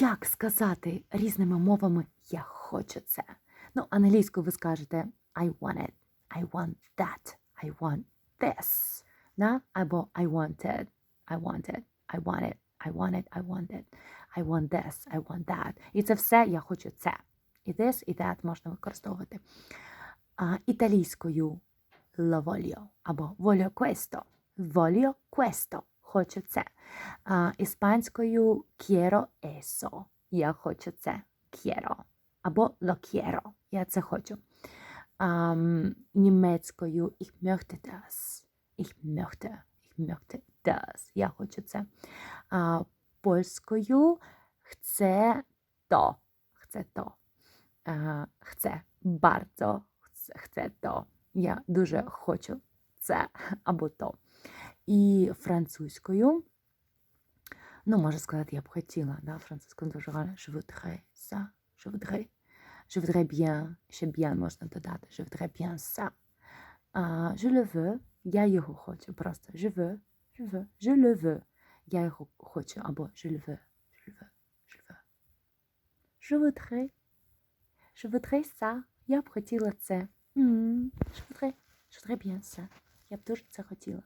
Як сказати різними мовами я хочу це? Ну, англійською ви скажете I want it, I want that, I want this. Да? Або I want it, I want it, I want it, I want it, I want it, I want this, I want that. І це все я хочу це. І this, і that можна використовувати. А, італійською la voglio або voglio questo, voglio questo, А, іспанською quiero eso, я хочу це, quiero. Або. Ам, німецькою ich möchte das, ich möchte, ich möchte das, я хочу це. А, польською chce to, chce to. А, chce bardzo, chce, chce to. Я дуже хочу це або то. І французькою, ну, можу сказати, я б хотіла, да, французькою дуже гарно. Je voudrais ça, je voudrais. Je voudrais bien, ще bien можна додати. Je voudrais bien ça. А, je le veux, я його хочу просто. Je veux, je veux, je le veux. Я його хочу, або je le veux, je le veux, je le veux. Je voudrais, je voudrais ça. Я б хотіла це. М, Je voudrais, je voudrais bien ça. Я б дуже це хотіла.